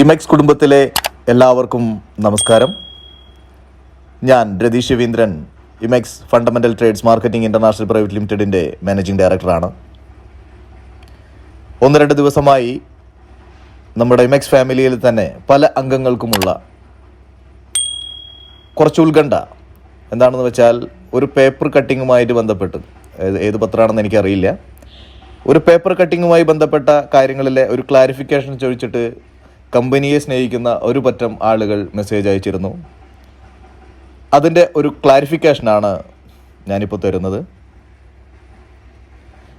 ഇമെക്സ് കുടുംബത്തിലെ എല്ലാവർക്കും നമസ്കാരം. ഞാൻ Ratheesh Raveendran Imex fundamental trades marketing international private ലിമിറ്റഡിന്റെ മാനേജിംഗ് ഡയറക്ടറാണ് ഒന്ന് രണ്ട് ദിവസമായി നമ്മുടെ ഇമെക്സ് ഫാമിലിയിൽ തന്നെ പല അംഗങ്ങൾക്കുമുള്ള കുറച്ച് ഉത്കണ്ഠ. എന്താണെന്ന് വെച്ചാൽ ഒരു പേപ്പർ കട്ടിങ്ങുമായിട്ട് ബന്ധപ്പെട്ട് ഏത് പത്രമാണെന്ന് എനിക്കറിയില്ല. ഒരു പേപ്പർ കട്ടിങ്ങുമായി ബന്ധപ്പെട്ട കാര്യങ്ങളിലെ ഒരു ക്ലാരിഫിക്കേഷൻ ചോദിച്ചിട്ട് കമ്പനിയെ സ്നേഹിക്കുന്ന ഒരു പറ്റം ആളുകൾ മെസ്സേജ് അയച്ചിരുന്നു. അതിന്റെ ഒരു ക്ലാരിഫിക്കേഷനാണ് ഞാനിപ്പോൾ തരുന്നത്.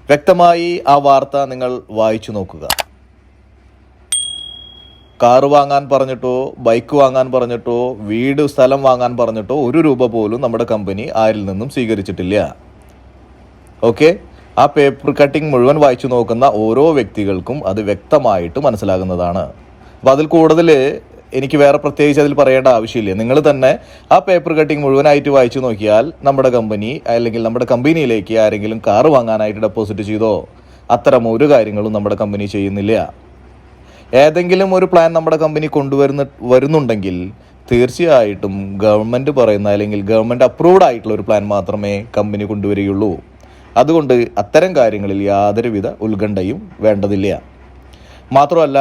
വ്യക്തമായി ആ വാർത്ത നിങ്ങൾ വായിച്ചു നോക്കുക. കാറ് വാങ്ങാൻ പറഞ്ഞിട്ടോ ബൈക്ക് വാങ്ങാൻ പറഞ്ഞിട്ടോ വീട് സ്ഥലം വാങ്ങാൻ പറഞ്ഞിട്ടോ ഒരു രൂപ പോലും നമ്മുടെ കമ്പനി ആരിൽ നിന്നും സ്വീകരിച്ചിട്ടില്ല. ഓക്കെ? ആ പേപ്പർ കട്ടിംഗ് മുഴുവൻ വായിച്ചു നോക്കുന്ന ഓരോ വ്യക്തികൾക്കും അത് വ്യക്തമായിട്ട് മനസ്സിലാകുന്നതാണ്. അപ്പോൾ അതിൽ കൂടുതൽ എനിക്ക് വേറെ പ്രത്യേകിച്ച് അതിൽ പറയേണ്ട ആവശ്യമില്ല. നിങ്ങൾ തന്നെ ആ പേപ്പർ കട്ടിങ് മുഴുവനായിട്ട് വായിച്ചു നോക്കിയാൽ നമ്മുടെ കമ്പനി അല്ലെങ്കിൽ നമ്മുടെ കമ്പനിയിലേക്ക് ആരെങ്കിലും കാർ വാങ്ങാനായിട്ട് ഡെപ്പോസിറ്റ് ചെയ്തോ അത്തരം ഒരു കാര്യങ്ങളും നമ്മുടെ കമ്പനി ചെയ്യുന്നില്ല. ഏതെങ്കിലും ഒരു പ്ലാൻ നമ്മുടെ കമ്പനി കൊണ്ടുവരുന്ന വരുന്നുണ്ടെങ്കിൽ തീർച്ചയായിട്ടും ഗവൺമെന്റ് പറയുന്ന അല്ലെങ്കിൽ ഗവൺമെന്റ് അപ്രൂവ്ഡ് ആയിട്ടുള്ള ഒരു പ്ലാൻ മാത്രമേ കമ്പനി കൊണ്ടുവരികയുള്ളൂ. അതുകൊണ്ട് അത്തരം കാര്യങ്ങളിൽ യാതൊരുവിധ ഉത്കണ്ഠയും വേണ്ടതില്ല. മാത്രമല്ല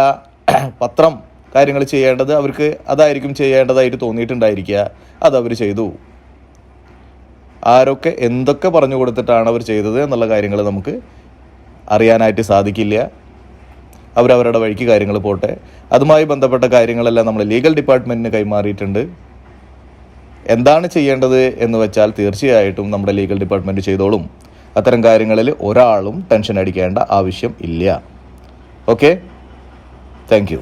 പത്രം കാര്യങ്ങൾ ചെയ്യേണ്ടത് അവർക്ക് അതായിരിക്കും ചെയ്യേണ്ടതായിട്ട് തോന്നിയിട്ടുണ്ടായിരിക്കുക. അത് അവർ ചെയ്തു. ആരൊക്കെ എന്തൊക്കെ പറഞ്ഞു കൊടുത്തിട്ടാണ് അവർ ചെയ്തത് എന്നുള്ള കാര്യങ്ങൾ നമുക്ക് അറിയാനായിട്ട് സാധിക്കില്ല. അവരവരുടെ വഴിക്ക് കാര്യങ്ങൾ പോട്ടെ. അതുമായി ബന്ധപ്പെട്ട കാര്യങ്ങളെല്ലാം നമ്മൾ ലീഗൽ ഡിപ്പാർട്ട്മെന്റിന് കൈമാറിയിട്ടുണ്ട്. എന്താണ് ചെയ്യേണ്ടത് എന്ന് വെച്ചാൽ തീർച്ചയായിട്ടും നമ്മുടെ ലീഗൽ ഡിപ്പാർട്ട്മെന്റ് ചെയ്തോളും. അത്തരം കാര്യങ്ങളിൽ ഒരാളും ടെൻഷൻ അടിക്കേണ്ട ആവശ്യം ഇല്ല. ഓക്കെ? Thank you